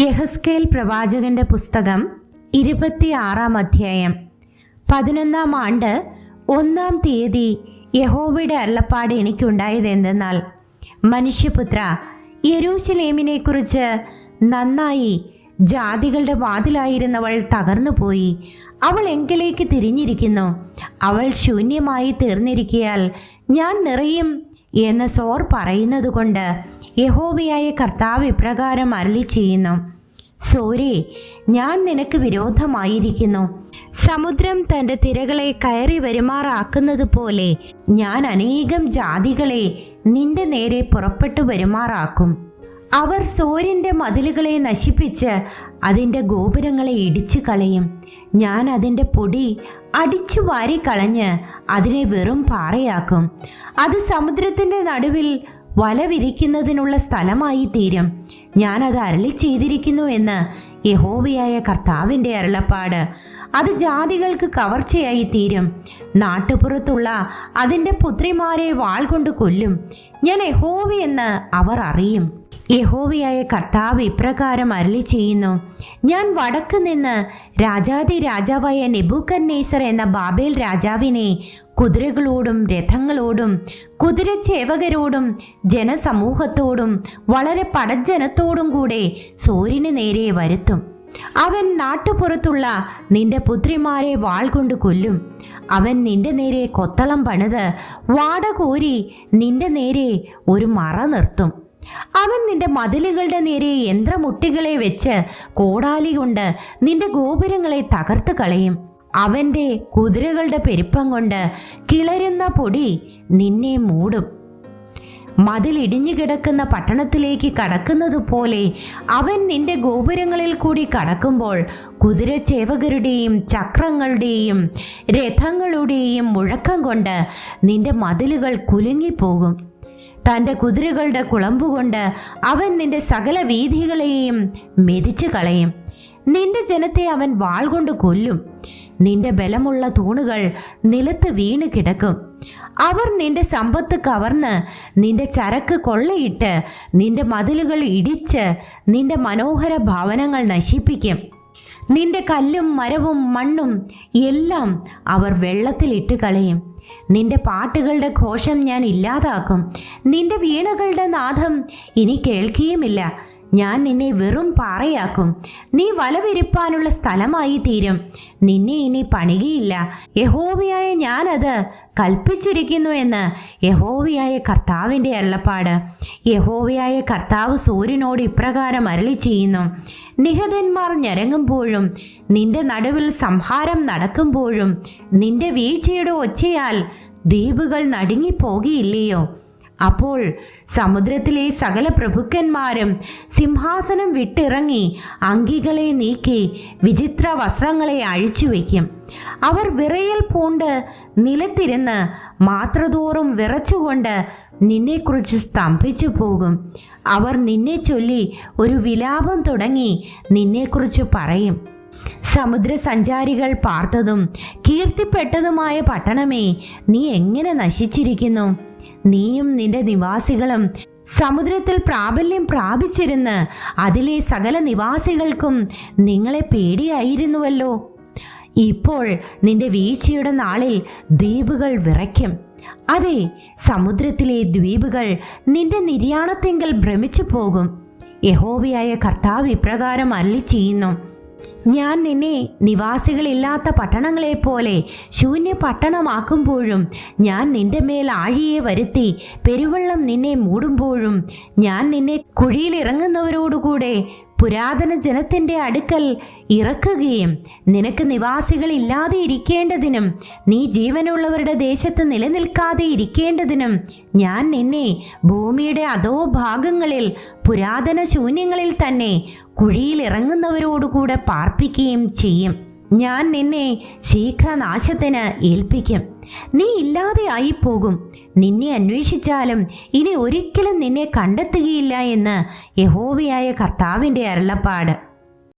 യഹസ്കേൽ പ്രവാചകന്റെ പുസ്തകം ഇരുപത്തിയാറാം അധ്യായം. പതിനൊന്നാം ആണ്ട് ഒന്നാം തീയതി യഹോവയുടെ അരുളപ്പാട് എനിക്കുണ്ടായതെന്തെന്നാൽ മനുഷ്യപുത്ര യെരൂശലേമിനെക്കുറിച്ച് നന്നായി ജാതികളുടെ വാതിലായിരുന്നവൾ തകർന്നുപോയി. അവൾ എങ്കിലേക്ക് തിരിഞ്ഞിരിക്കുന്നു. അവൾ ശൂന്യമായി തീർന്നിരിക്കയാൽ ഞാൻ നിറയും എന്ന് സോർ പറയുന്നത് കൊണ്ട് യഹോവയായ കർത്താവ് ഇപ്രകാരം അരളി ചെയ്യുന്നു സോരേ ഞാൻ നിനക്ക് വിരോധമായിരിക്കുന്നു. സമുദ്രം തന്റെ തിരകളെ കയറി വരുമാറാക്കുന്നത് പോലെ ഞാൻ അനേകം ജാതികളെ നിന്റെ നേരെ പുറപ്പെട്ടു വരുമാറാക്കും. അവർ സോരിന്റെ മതിലുകളെ നശിപ്പിച്ച് അതിന്റെ ഗോപുരങ്ങളെ ഇടിച്ചു കളയും ഞാൻ അതിന്റെ പൊടി അടിച്ചു വാരിക്കളഞ്ഞ് അതിനെ വെറും പാറയാക്കും. അത് സമുദ്രത്തിന്റെ നടുവിൽ വല വിരിക്കുന്നതിനുള്ള സ്ഥലമായി തീരും. ഞാൻ അത് അരളി ചെയ്തിരിക്കുന്നു എന്ന് യഹോവയായ കർത്താവിന്റെ അരുളപ്പാട്. അത് ജാതികൾക്ക് കവർച്ചയായി തീരും. നാട്ടുപുറത്തുള്ള അതിന്റെ പുത്രിമാരെ വാൾ കൊണ്ട് കൊല്ലും. ഞാൻ യഹോവയെന്ന് അവർ അറിയും. യഹോവയായ കർത്താവ് ഇപ്രകാരം അരളി ചെയ്യുന്നു ഞാൻ വടക്ക് നിന്ന് രാജാതി രാജാവായ നെബുക്കന്നേസർ എന്ന ബാബേൽ രാജാവിനെ കുതിരകളോടും രഥങ്ങളോടും കുതിരച്ചേവകരോടും ജനസമൂഹത്തോടും വളരെ പടജനത്തോടും കൂടെ സൂര്യന് നേരെ വരുത്തും. അവൻ നാട്ടുപുറത്തുള്ള നിന്റെ പുത്രിമാരെ വാൾ കൊണ്ട് കൊല്ലും. അവൻ നിന്റെ നേരെ കൊത്തളം പണിത് വാട കോരി നിന്റെ നേരെ ഒരു മറ നിർത്തും. അവൻ നിന്റെ മതിലുകളുടെ നേരെ യന്ത്രമുട്ടികളെ വെച്ച് കോടാലി കൊണ്ട് നിന്റെ ഗോപുരങ്ങളെ തകർത്ത് കളയും. അവന്റെ കുതിരകളുടെ പെരുപ്പം കൊണ്ട് കിളരുന്ന പൊടി നിന്നെ മൂടും. മതിലിടിഞ്ഞു കിടക്കുന്ന പട്ടണത്തിലേക്ക് കടക്കുന്നതുപോലെ അവൻ നിന്റെ ഗോപുരങ്ങളിൽ കൂടി കടക്കുമ്പോൾ കുതിരച്ചേവകരുടെയും ചക്രങ്ങളുടെയും രഥങ്ങളുടെയും മുഴക്കം കൊണ്ട് നിന്റെ മതിലുകൾ കുലുങ്ങിപ്പോകും. തന്റെ കുതിരകളുടെ കുളമ്പുകൊണ്ട് അവൻ നിന്റെ സകല വീഥികളെയും മെതിച്ചു കളയും. നിന്റെ ജനത്തെ അവൻ വാൾ കൊണ്ട് കൊല്ലും. നിന്റെ ബലമുള്ള തൂണുകൾ നിലത്ത് വീണ് കിടക്കും. അവർ നിന്റെ സമ്പത്ത് കവർന്ന് നിന്റെ ചരക്ക് കൊള്ളയിട്ട് നിന്റെ മതിലുകൾ ഇടിച്ച് നിന്റെ മനോഹര ഭവനങ്ങൾ നശിപ്പിക്കും. നിന്റെ കല്ലും മരവും മണ്ണും എല്ലാം അവർ വെള്ളത്തിലിട്ട് കളയും. നിന്റെ പാട്ടുകളുടെ ഘോഷം ഞാൻ ഇല്ലാതാക്കും. നിന്റെ വീണകളുടെ നാദം ഇനി കേൾക്കുകയുമില്ല ഞാൻ നിന്നെ വെറും പാറയാക്കും. നീ വലവിരിപ്പാനുള്ള സ്ഥലമായി തീരും. നിന്നെ ഇനി പണികയില്ല. യഹോവയായ ഞാനത് കൽപ്പിച്ചിരിക്കുന്നു എന്ന് യഹോവയായ കർത്താവിന്റെ അരുളപ്പാട്. യഹോവയായ കർത്താവ് സൂര്യനോട് ഇപ്രകാരം അരളി ചെയ്യുന്നു. നിഹതന്മാർ ഞരങ്ങുമ്പോഴും നിന്റെ നടുവിൽ സംഹാരം നടക്കുമ്പോഴും നിന്റെ വീഴ്ചയുടെ ഒച്ചയാൽ ദ്വീപുകൾ നടുങ്ങിപ്പോകിയില്ലയോ അപ്പോൾ സമുദ്രത്തിലെ സകല പ്രഭുക്കന്മാരും സിംഹാസനം വിട്ടിറങ്ങി അങ്കികളെ നീക്കി വിചിത്ര വസ്ത്രങ്ങളെ അഴിച്ചു വയ്ക്കും അവർ വിറയൽ പൂണ്ട് നിലത്തിരുന്ന് മാത്രതോറും വിറച്ചുകൊണ്ട് നിന്നെക്കുറിച്ച് സ്തംഭിച്ചു പോകും അവർ നിന്നെ ചൊല്ലി ഒരു വിലാപം തുടങ്ങി നിന്നെക്കുറിച്ച് പറയും. സമുദ്ര സഞ്ചാരികൾ പാർത്തതും കീർത്തിപ്പെട്ടതുമായ പട്ടണമേ നീ എങ്ങനെ നശിച്ചിരിക്കുന്നു? നീയും നിന്റെ നിവാസികളും സമുദ്രത്തിൽ പ്രാബല്യം പ്രാപിച്ചിരുന്ന് അതിലെ സകല നിവാസികൾക്കും നിങ്ങളെ പേടിയായിരുന്നുവല്ലോ. ഇപ്പോൾ നിന്റെ വീഴ്ചയുടെ നാളിൽ ദ്വീപുകൾ വിറയ്ക്കും. അതെ സമുദ്രത്തിലെ ദ്വീപുകൾ നിന്റെ നിര്യാണത്തെങ്കിൽ ഭ്രമിച്ചു പോകും യഹോവയായ കർത്താവ് ഇപ്രകാരം അല്ലി ചെയ്യുന്നു ഞാൻ നിന്നെ നിവാസികളില്ലാത്ത പട്ടണങ്ങളെ പോലെ ശൂന്യ പട്ടണമാക്കുമ്പോഴും ഞാൻ നിന്റെ മേൽ ആഴിയെ വരുത്തി പെരുവെള്ളം നിന്നെ മൂടുമ്പോഴും ഞാൻ നിന്നെ കുഴിയിലിറങ്ങുന്നവരോടുകൂടെ പുരാതന ജനത്തിന്റെ അടുക്കൽ ഇറക്കുകയും നിനക്ക് നിവാസികൾ ഇല്ലാതെ ഇരിക്കേണ്ടതിനും നീ ജീവനുള്ളവരുടെ ദേശത്ത് നിലനിൽക്കാതെ ഇരിക്കേണ്ടതിനും ഞാൻ നിന്നെ ഭൂമിയുടെ അതോ ഭാഗങ്ങളിൽ പുരാതന ശൂന്യങ്ങളിൽ തന്നെ കുഴിയിൽ ഇറങ്ങുന്നവരോടുകൂടെ പാർപ്പിക്കുകയും ചെയ്യും. ഞാൻ നിന്നെ ശീഘ്രനാശത്തിന് ഏൽപ്പിക്കും. നീ ഇല്ലാതെ ആയിപ്പോകും. നിന്നെ അന്വേഷിച്ചാലും ഇനി ഒരിക്കലും നിന്നെ കണ്ടെത്തുകയില്ല എന്ന് യഹോവയായ കർത്താവിന്റെ അരുളപ്പാട്.